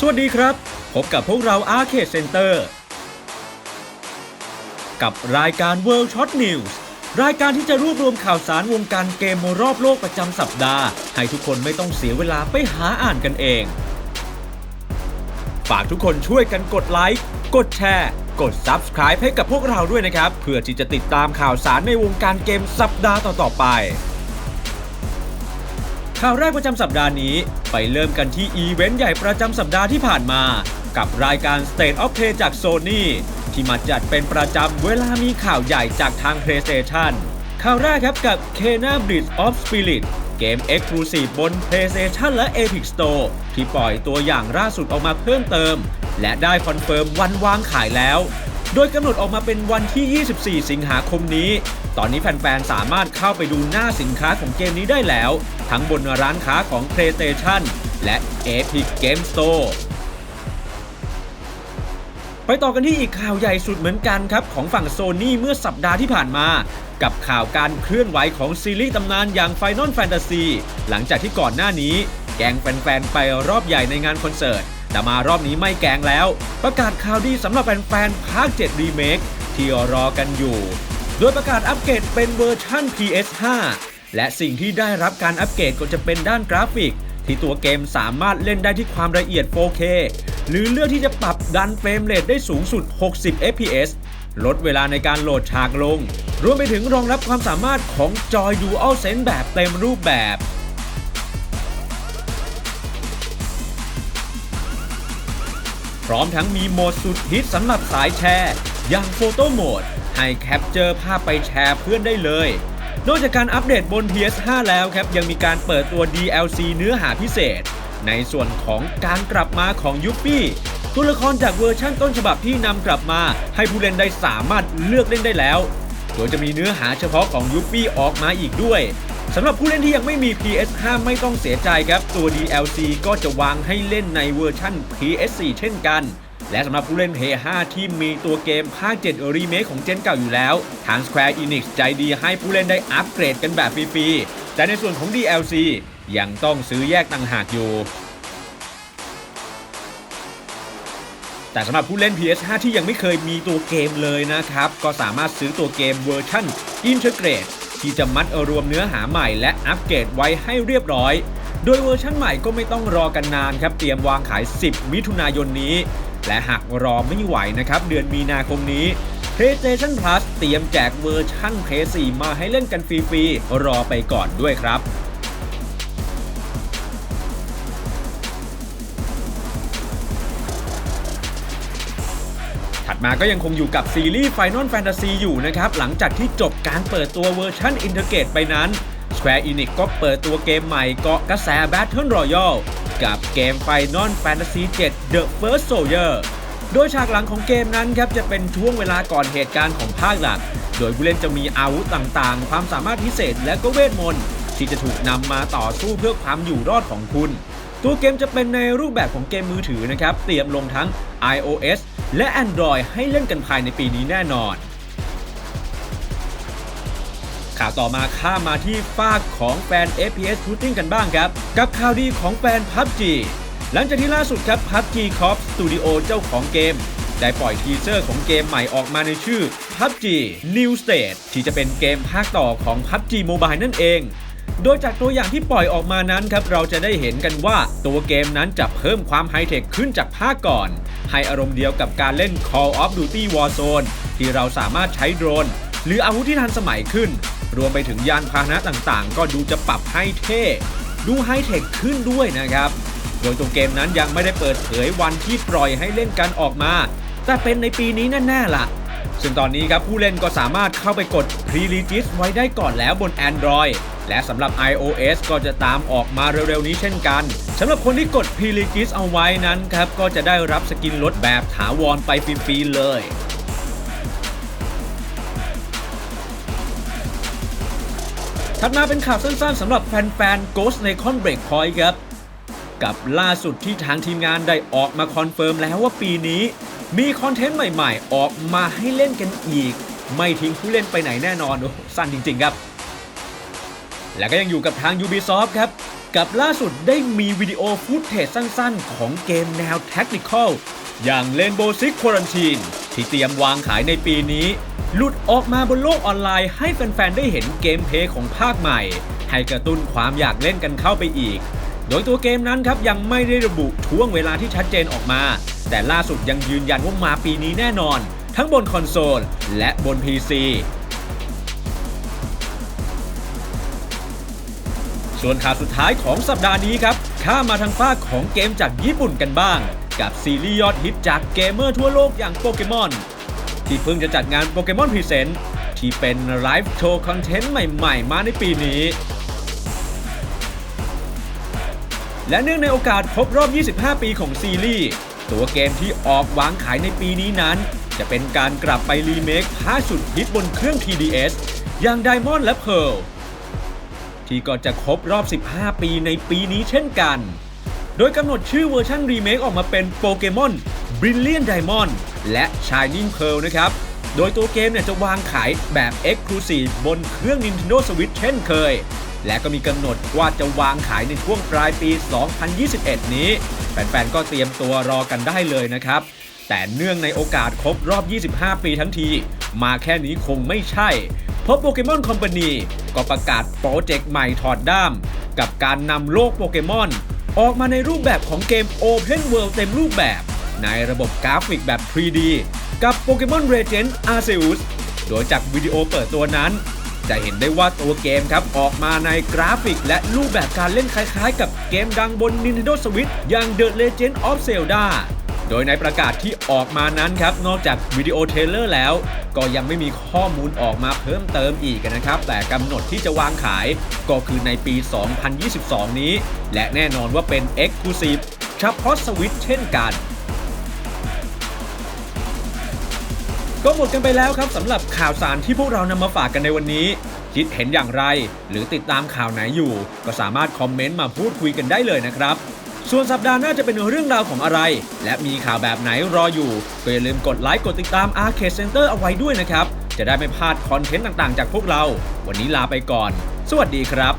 สวัสดีครับ พบกับพวกเรา Arcade Center กับรายการ World Shot News รายการที่จะรวบรวมข่าวสารวงการเกมรอบโลกประจำสัปดาห์ ให้ทุกคนไม่ต้องเสียเวลาไปหาอ่านกันเอง ฝากทุกคนช่วยกันกดไลค์ กดแชร์ กด Subscribe ให้กับพวกเราด้วยนะครับ เพื่อที่จะติดตามข่าวสารในวงการเกมสัปดาห์ต่อๆไป ข่าวแรกประจำสัปดาห์นี้ ไปเริ่มกันที่อีเวนต์ใหญ่ประจำสัปดาห์ที่ผ่านมา กับรายการ State of Play จาก Sony ที่มาจัดเป็นประจำเวลามีข่าวใหญ่จากทาง PlayStation ข่าวแรกครับกับ Kena Bridge of Spirit เกม Exclusive บน PlayStation และ Epic Store ที่ปล่อยตัวอย่างล่าสุดออกมาเพิ่มเติม และได้คอนเฟิร์มวันวางขายแล้ว โดยกำหนดออกมาเป็นวันที่ 24 สิงหาคมนี้ ตอนนี้แฟนๆ สามารถเข้าไปดูหน้าสินค้าของเกมนี้ได้แล้ว ทั้งบนร้านค้าของ PlayStation และ Epic Game Store ไปต่อกันที่อีกข่าวใหญ่สุดเหมือนกันครับ ของฝั่งโซนี่เมื่อสัปดาห์ที่ผ่านมา กับข่าวการเคลื่อนไหวของซีรีส์ตำนานอย่าง Final Fantasy หลังจากที่ก่อนหน้านี้ แกงแฟนๆ ไปรอบใหญ่ในงานคอนเสิร์ต แต่มารอบนี้ไม่แกงแล้ว ประกาศข่าวดีสำหรับแฟนๆ ภาค7รีเมคที่รอกันอยู่ โดยประกาศอัปเกรดเป็นเวอร์ชั่น PS5 และสิ่งที่ได้รับการอัปเกรดก็จะเป็นด้านกราฟิก ที่ตัวเกมสามารถเล่นได้ที่ความละเอียด 4K หรือเลือกที่จะปรับดันเฟรมเรทได้สูงสุด 60 fps ลดเวลาในการโหลดฉากลง รวมไปถึงรองรับความสามารถของจอย DualSense แบบเต็มรูปแบบพร้อมทั้งมีโหมดสุดฮิตสำหรับสายแชร์ อย่างโฟโต้โหมด ให้แคปเจอร์ภาพไปแชร์เพื่อนได้เลย นอกจากการอัปเดตบน PS5 แล้วครับ ยังมีการเปิดตัว DLC เนื้อหาพิเศษ ในส่วนของการกลับมาของยุปปี้ตัวละครจากเวอร์ชั่นต้นฉบับที่นำกลับมา ให้ผู้เล่นได้สามารถเลือกเล่นได้แล้วโดยจะมีเนื้อหาเฉพาะของยุปปี้ออกมาอีกด้วยสำหรับผู้เล่นที่ยังไม่มี PS5 ไม่ต้องเสียใจครับ ตัว DLC ก็จะวางให้เล่นในเวอร์ชั่น PS4 เช่นกัน และสำหรับผู้เล่น PS5 ที่มีตัวเกมภาค7รีเมคของเจนเก่าอยู่แล้ว ทาง Square Enix ใจดีให้ผู้เล่นได้อัปเกรดกันแบบฟรีๆ แต่ในส่วนของ DLC ยังต้องซื้อแยกต่างหากอยู่ แต่สำหรับผู้เล่น PS5 ที่ยังไม่เคยมีตัวเกมเลยนะครับ ก็สามารถซื้อตัวเกมเวอร์ชัน Integrate ที่จะมัดรวมเนื้อหาใหม่และอัปเกรดไว้ให้เรียบร้อย โดยเวอร์ชันใหม่ก็ไม่ต้องรอกันนานครับ เตรียมวางขาย 10 มิถุนายนนี้ และหากรอไม่ไหวนะครับ เดือนมีนาคมนี้ PlayStation Plus เตรียมแจกเวอร์ชั่น PS4 มาให้เล่นกันฟรีๆ รอไปก่อนด้วยครับถัดมาก็ยังคงอยู่กับซีรีส์ Final Fantasy อยู่นะครับ หลังจากที่จบการเปิดตัวเวอร์ชัน Integrate ไปนั้น Square Enix ก็เปิดตัวเกมใหม่เกาะกระแส Battle Royale กับเกม Final Fantasy 7 The First Soldier โดยฉากหลังของเกมนั้นครับจะเป็นช่วงเวลาก่อนเหตุการณ์ของภาคหลัก โดยผู้เล่นจะมีอาวุธต่างๆ ความสามารถพิเศษและก็เวทมนต์ที่จะถูกนำมาต่อสู้เพื่อความอยู่รอดของคุณ ตัวเกมจะเป็นในรูปแบบของเกมมือถือนะครับ เตรียมลงทั้ง iOS และ Android ให้เล่นกันภายในปีนี้แน่นอน ข่าวต่อมาข้ามาที่ฝากของแฟน FPS Shooting กันบ้างครับ กับข่าวดีของแฟน PUBG หลังจากที่ล่าสุดครับ PUBG Corp Studio เจ้าของเกม ได้ปล่อยทีเซอร์ของเกมใหม่ออกมาในชื่อ PUBG New State ที่จะเป็นเกมภาคต่อของ PUBG Mobile นั่นเอง โดยจากตัวอย่างที่ปล่อยออกมานั้นครับ เราจะได้เห็นกันว่าตัวเกมนั้นจะเพิ่มความไฮเทคขึ้นจากภาคก่อน ให้อารมณ์เดียวกับการเล่น Call of Duty Warzone ที่เราสามารถใช้โดรน หรืออาวุธที่ทันสมัยขึ้น รวมไปถึงยานพาหนะต่างๆ ก็ดูจะปรับให้เท่ ดูไฮเทคขึ้นด้วยนะครับ โดยตัวเกมนั้นยังไม่ได้เปิดเผยวันที่ปล่อยให้เล่นกันออกมา แต่เป็นในปีนี้แน่ๆล่ะ ซึ่งตอนนี้ครับผู้เล่นก็สามารถเข้าไปกด Pre-Regis ไว้ได้ก่อนแล้วบน Android และสำหรับ iOS ก็จะตามออกมาเร็วๆนี้เช่นกันสำหรับคนที่กด Pre-Regis เอาไว้นั้นครับก็จะได้รับสกินลดแบบถาวรไปฟรีๆเลย ถัดมาเป็นข่าวสั้นๆสำหรับแฟนๆ Ghost Recon Breakpoint ครับ กับล่าสุดที่ทางทีมงานได้ออกมาคอนเฟิร์มแล้วว่าปีนี้ มีคอนเทนต์ใหม่ๆ ออกมาให้เล่นกันอีก ไม่ทิ้งผู้เล่นไปไหนแน่นอนโอ้สั้นจริงๆครับ และก็ยังอยู่กับทาง Ubisoft ครับ กับล่าสุดได้มีวิดีโอฟุตเทจสั้นๆ ของเกมแนวแท็กติคอลอย่าง Rainbow Six Quarantine ที่เตรียมวางขายในปีนี้ หลุดออกมาบนโลกออนไลน์ให้แฟนๆ ได้เห็นเกมเพลย์ของภาคใหม่ ให้กระตุ้นความอยากเล่นกันเข้าไปอีก โดยตัวเกมนั้นครับยังไม่ได้ระบุช่วงเวลาที่ชัดเจนออกมา แต่ล่าสุดยังยืนยันว่ามาปีนี้แน่นอน ทั้งบนคอนโซลและบน PC ส่วนข่าวสุดท้ายของสัปดาห์นี้ครับ ข้ามมาทางภาคของเกมจากญี่ปุ่นกันบ้าง กับซีรีส์ยอดฮิตจากเกมเมอร์ทั่วโลกอย่างโปเกมอน ที่เพิ่งจะจัดงานโปเกมอนพรีเซนต์ที่เป็นไลฟ์โชว์คอนเทนต์ใหม่ๆ มาในปีนี้ และเนื่องในโอกาสครบรอบ 25 ปีของซีรีส์ตัวเกมที่ออกวางขายในปีนี้นั้น จะเป็นการกลับไปรีเมคภาคสุดฮิตบนเครื่อง TDS อย่าง Diamond และ Pearl ที่ก็จะครบรอบ 15 ปีในปีนี้เช่นกัน โดยกำหนดชื่อเวอร์ชันรีเมคออกมาเป็นโปเกมอน Brilliant Diamond และ Shining Pearl นะครับ โดยตัวเกมเนี่ยจะวางขายแบบ Exclusive บนเครื่อง Nintendo Switch เช่นเคย และก็มีกำหนดว่าจะวางขายในช่วงปลายปี 2021 นี้ แฟนๆ ก็เตรียมตัวรอกันได้เลยนะครับ แต่เนื่องในโอกาสครบรอบ 25 ปีทั้งที มาแค่นี้คงไม่ใช่ เพราะโปเกมอนคอมพานีก็ประกาศโปรเจกต์ใหม่ถอดด้าม กับการนำโลกโปเกมอนออกมาในรูปแบบของเกม Open World เต็มรูปแบบ ในระบบกราฟิกแบบ 3D กับ Pokemon Legends Arceus โดยจากวิดีโอเปิดตัวนั้น จะเห็นได้ว่าตัวเกมครับออกมาในกราฟิกและรูปแบบการเล่นคล้ายๆ กับเกมดังบน Nintendo Switch อย่าง The Legend of Zelda โดยในประกาศที่ออกมานั้นครับ นอกจากวิดีโอเทรลเลอร์แล้ว ก็ยังไม่มีข้อมูลออกมาเพิ่มเติมอีกนะครับ แต่กำหนดที่จะวางขายก็คือในปี 2022 นี้ และแน่นอนว่าเป็น Exclusive เฉพาะสวิตเช่นกัน ก็หมดกันไปแล้วครับสำหรับข่าวสารที่พวกเรานำมาฝากกันในวันนี้ คิดเห็นอย่างไร หรือติดตามข่าวไหนอยู่ ก็สามารถคอมเมนต์มาพูดคุยกันได้เลยนะครับ ส่วนสัปดาห์หน้าจะเป็นเรื่องราวของอะไร และมีข่าวแบบไหนรออยู่ก็อย่าลืมกดไลค์กดติดตาม Arcade Center เอาไว้ด้วยนะครับ จะได้ไม่พลาดคอนเทนต์ต่างๆ จากพวกเรา วันนี้ลาไปก่อน สวัสดีครับ